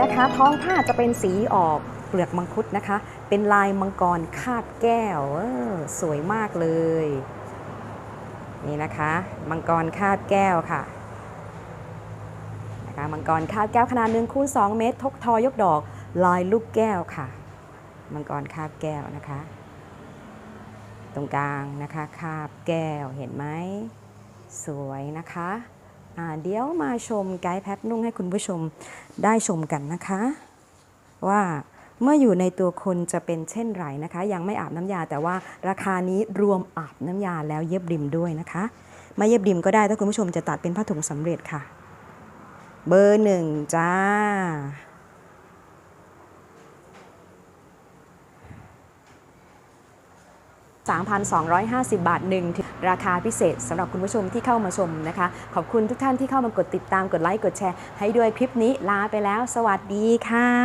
นะคะ ท้องผ้าจะเป็นสีออกเปลือกมังคุดนะคะ เป็นลายมังกรคาบแก้วออสวยมากเลย นี่นะคะ มังกรคาบแก้วค่ะนะคะมังกรคาบแก้วขนาด1คูณ2เมตร ทกทอยกดอกลายลูกแก้วค่ะ มังกรคาบแก้วนะคะ ตรงกลางนะคะคาบแก้วเห็นไหมสวยนะคะ เดี๋ยวมาชมไกด์แพทนุ่งให้คุณผู้ชมได้ชมกันนะคะ ว่าเมื่ออยู่ในตัวคนจะเป็นเช่นไรนะคะ ยังไม่อาบน้ำยาแต่ว่าราคานี้รวมอาบน้ำยาแล้วเย็บริมด้วยนะคะไม่เย็บริมก็ได้ถ้าคุณผู้ชมจะตัดเป็นผ้าถุงสำเร็จค่ะ เบอร์หนึ่งจ้า 3,250 บาทหนึ่งถึงราคาพิเศษสำหรับคุณผู้ชมที่เข้ามาชมนะคะ ขอบคุณทุกท่านที่เข้ามากดติดตามกดไลค์กดแชร์ให้ด้วยคลิปนี้ลาไปแล้ว สวัสดีค่ะ